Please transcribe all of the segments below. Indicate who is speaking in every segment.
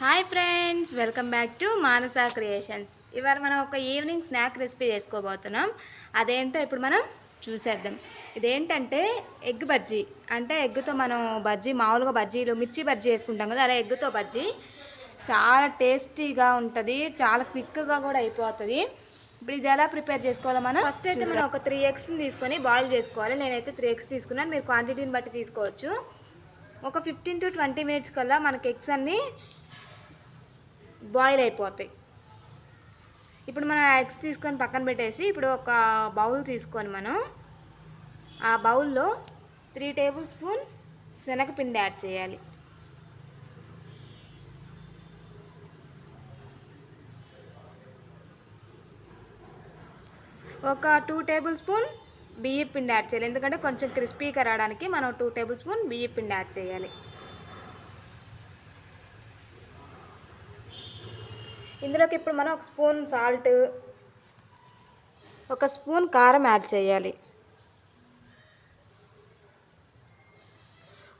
Speaker 1: Hi friends welcome back to Manasa creations. ఇవాళ మనం ఒక ఈవినింగ్ స్నాక్ రెసిపీ చేసుకోబోతున్నాం. అదేంటో ఇప్పుడు మనం చూసేద్దాం. ఇదేంటంటే ఎగ్ బజ్జీ. అంటే ఎగ్గుతో మనం బజ్జీ మామూలుగా బజ్జీలు మిర్చి బజ్జీ వేసుకుంటాం కదా అలా ఎగ్గుతో బజ్జీ. చాలా టేస్టీగా ఉంటుంది చాలా క్విక్గా కూడా అయిపోతుంది. ఇప్పుడు ఇది ఎలా ప్రిపేర్ చేసుకోవాలో మనం ఫస్ట్ అయితే మనం ఒక త్రీ ఎగ్స్ని తీసుకొని బాయిల్ చేసుకోవాలి. నేనైతే త్రీ ఎగ్స్ తీసుకున్నాను. మీరు క్వాంటిటీని బట్టి తీసుకోవచ్చు. ఒక ఫిఫ్టీన్ టు ట్వంటీ మినిట్స్ కల్లా మనకి ఎగ్స్ అన్నీ బాయిల్ అయిపోతాయి. ఇప్పుడు మనం ఎగ్స్ తీసుకొని పక్కన పెట్టేసి ఇప్పుడు ఒక బౌల్ తీసుకొని మనం ఆ బౌల్లో త్రీ టేబుల్ స్పూన్ శనగపిండి యాడ్ చేయాలి. ఒక టూ టేబుల్ స్పూన్ బియ్య పిండి యాడ్ చేయాలి. ఎందుకంటే కొంచెం క్రిస్పీగా రావడానికి మనం టూ టేబుల్ స్పూన్ బియ్య పిండి యాడ్ చేయాలి. ఇందులోకి ఇప్పుడు మనం ఒక స్పూన్ సాల్ట్ ఒక స్పూన్ కారం యాడ్ చేయాలి.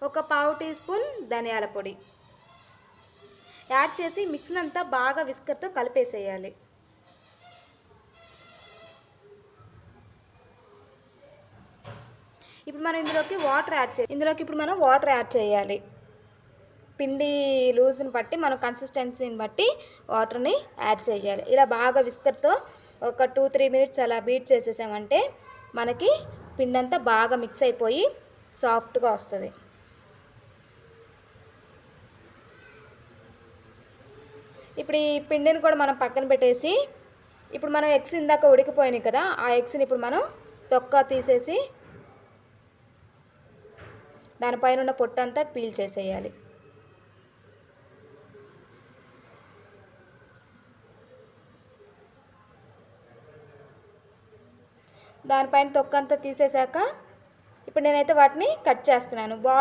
Speaker 1: ఒక పావు టీ స్పూన్ ధనియాల పొడి. యాడ్ చేసి మిక్స్ని అంతా బాగా విస్కర్తో కలిపేసేయాలి. ఇప్పుడు మనం ఇందులోకి వాటర్ యాడ్ చే ఇందులోకి ఇప్పుడు మనం వాటర్ యాడ్ చేయాలి. పిండి లూజ్ని బట్టి మనం కన్సిస్టెన్సీని బట్టి వాటర్ని యాడ్ చేయాలి. ఇలా బాగా విస్కర్తో ఒక టూ త్రీ మినిట్స్ అలా బీట్ చేసేసామంటే మనకి పిండి అంతా బాగా మిక్స్ అయిపోయి సాఫ్ట్గా వస్తుంది. ఇప్పుడు ఈ పిండిని కూడా మనం పక్కన పెట్టేసి ఇప్పుడు మనం ఎగ్స్ ఇందాక ఉడికిపోయినాయి కదా ఆ ఎగ్స్ని ఇప్పుడు మనం తొక్క తీసేసి దానిపైన ఉన్న పొట్టంతా పీల్ చేసేయాలి. దానిపైన తొక్కంతా తీసేశాక ఇప్పుడు నేనైతే వాటిని కట్ చేస్తున్నాను. బా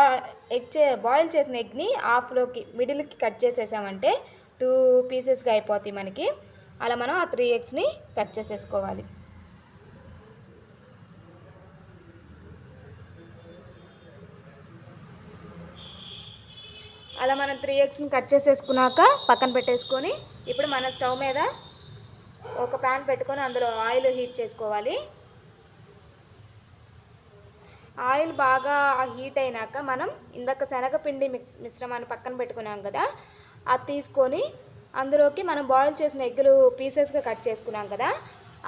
Speaker 1: ఎగ్ చే బాయిల్ చేసిన ఎగ్ని హాఫ్లోకి మిడిల్కి కట్ చేసేసామంటే టూ పీసెస్గా అయిపోతాయి మనకి. అలా మనం ఆ త్రీ ఎగ్స్ని కట్ చేసేసుకోవాలి. అలా మనం త్రీ ఎగ్స్ని కట్ చేసేసుకున్నాక పక్కన పెట్టేసుకొని ఇప్పుడు మన స్టవ్ మీద ఒక ప్యాన్ పెట్టుకొని అందులో ఆయిల్ హీట్ చేసుకోవాలి. ఆయిల్ బాగా హీట్ అయినాక మనం ఇందాక శనగపిండి మిక్స్ మిశ్రమాన్ని పక్కన పెట్టుకున్నాం కదా అది తీసుకొని అందులోకి మనం బాయిల్ చేసిన ఎగ్గులు పీసెస్గా కట్ చేసుకున్నాం కదా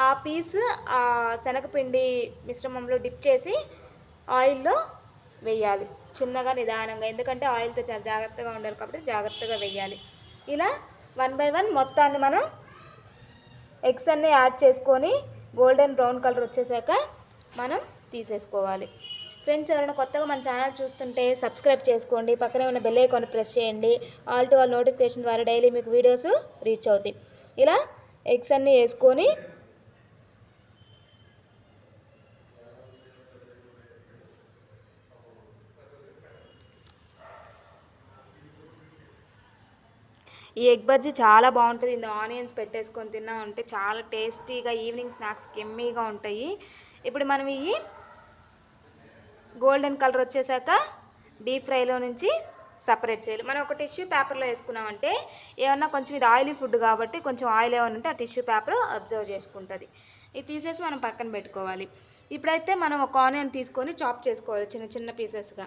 Speaker 1: ఆ పీస్ ఆ శనగపిండి మిశ్రమంలో డిప్ చేసి ఆయిల్లో వేయాలి. చిన్నగా నిదానంగా ఎందుకంటే ఆయిల్తో చాలా జాగ్రత్తగా ఉండాలి కాబట్టి జాగ్రత్తగా వేయాలి. ఇలా వన్ బై వన్ మొత్తాన్ని మనం ఎగ్స్ అన్నీ యాడ్ చేసుకొని గోల్డెన్ బ్రౌన్ కలర్ వచ్చేసాక మనం తీసేసుకోవాలి. ఫ్రెండ్స్ ఎవరైనా కొత్తగా మన ఛానల్ చూస్తుంటే సబ్స్క్రైబ్ చేసుకోండి. పక్కనే ఉన్న బెల్ ఐకాన్ ప్రెస్ చేయండి. ఆల్ టు ఆల్ నోటిఫికేషన్ ద్వారా డైలీ మీకు వీడియోస్ రీచ్ అవుతాయి. ఇలా ఎగ్స్ అన్నీ వేసుకొని ఈ ఎగ్ బజ్జీ చాలా బాగుంటుంది. ఇందులో ఆనియన్స్ పెట్టేసుకొని తిన్నా ఉంటే చాలా టేస్టీగా ఈవినింగ్ స్నాక్స్ కెమ్మీగా ఉంటాయి. ఇప్పుడు మనం ఇవి గోల్డెన్ కలర్ వచ్చేసాక డీప్ ఫ్రైలో నుంచి సపరేట్ చేయాలి. మనం ఒక టిష్యూ పేపర్లో వేసుకున్నామంటే ఏమన్నా కొంచెం ఇది ఆయిలీ ఫుడ్ కాబట్టి కొంచెం ఆయిల్ ఏమైనా ఉంటే ఆ టిష్యూ పేపర్ అబ్జర్వ్ చేసుకుంటుంది. ఇది తీసేసి మనం పక్కన పెట్టుకోవాలి. ఇప్పుడైతే మనం ఒక ఆనియన్ తీసుకొని చాప్ చేసుకోవాలి చిన్న చిన్న పీసెస్గా.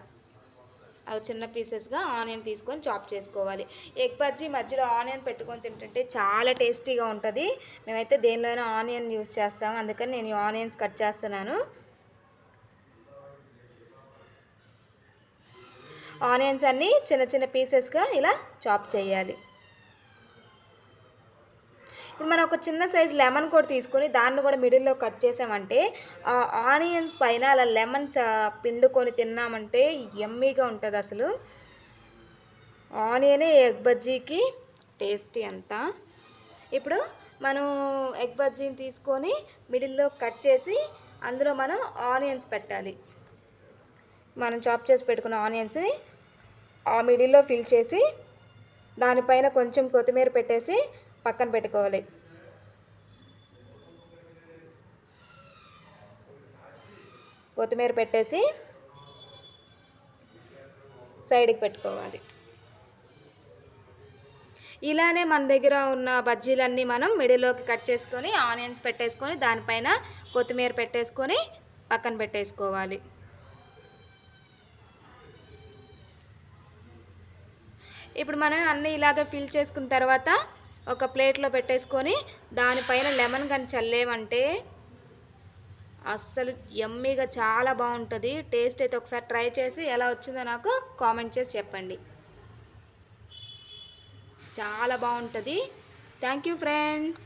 Speaker 1: అవి చిన్న పీసెస్గా ఆనియన్ తీసుకొని చాప్ చేసుకోవాలి. ఎగ్ బజ్జీ మధ్యలో ఆనియన్ పెట్టుకొని తింటుంటే చాలా టేస్టీగా ఉంటుంది. మేమైతే దేనిలోనైనా ఆనియన్ యూస్ చేస్తాం. అందుకని నేను ఈ ఆనియన్స్ కట్ చేస్తున్నాను. ఆనియన్స్ అన్నీ చిన్న చిన్న పీసెస్గా ఇలా చాప్ చేయాలి. ఇప్పుడు మనం ఒక చిన్న సైజ్ లెమన్ కూడా తీసుకొని దాన్ని కూడా మిడిల్లో కట్ చేసామంటే ఆ ఆనియన్స్ పైన అలా లెమన్ చ పిండుకొని తిన్నామంటే ఎమ్మీగా ఉంటుంది అసలు. ఆనియనే ఎగ్ బజ్జీకి టేస్టీ అంతా. ఇప్పుడు మనం ఎగ్ బజ్జీని తీసుకొని మిడిల్లో కట్ చేసి అందులో మనం ఆనియన్స్ పెట్టాలి. మనం చాప్ చేసి పెట్టుకున్న ఆనియన్స్ని ఆ మిడిల్లో ఫిల్ చేసి దానిపైన కొంచెం కొత్తిమీర పెట్టేసి పక్కన పెట్టుకోవాలి. కొత్తిమీర పెట్టేసి సైడ్కి పెట్టుకోవాలి. ఇలానే మన దగ్గర ఉన్న బజ్జీలన్నీ మనం మిడిల్లోకి కట్ చేసుకొని ఆనియన్స్ పెట్టేసుకొని దానిపైన కొత్తిమీర పెట్టేసుకొని పక్కన పెట్టేసుకోవాలి. ఇప్పుడు మనం అన్నీ ఇలాగ ఫిల్ చేసుకున్న తర్వాత ఒక ప్లేట్లో పెట్టేసుకొని దానిపైన లెమన్ కానీ చల్లేమంటే అస్సలు ఎమ్మీగా చాలా బాగుంటుంది. టేస్ట్ అయితే ఒకసారి ట్రై చేసి ఎలా వచ్చిందో నాకు కామెంట్ చేసి చెప్పండి. చాలా బాగుంటుంది. Thank you friends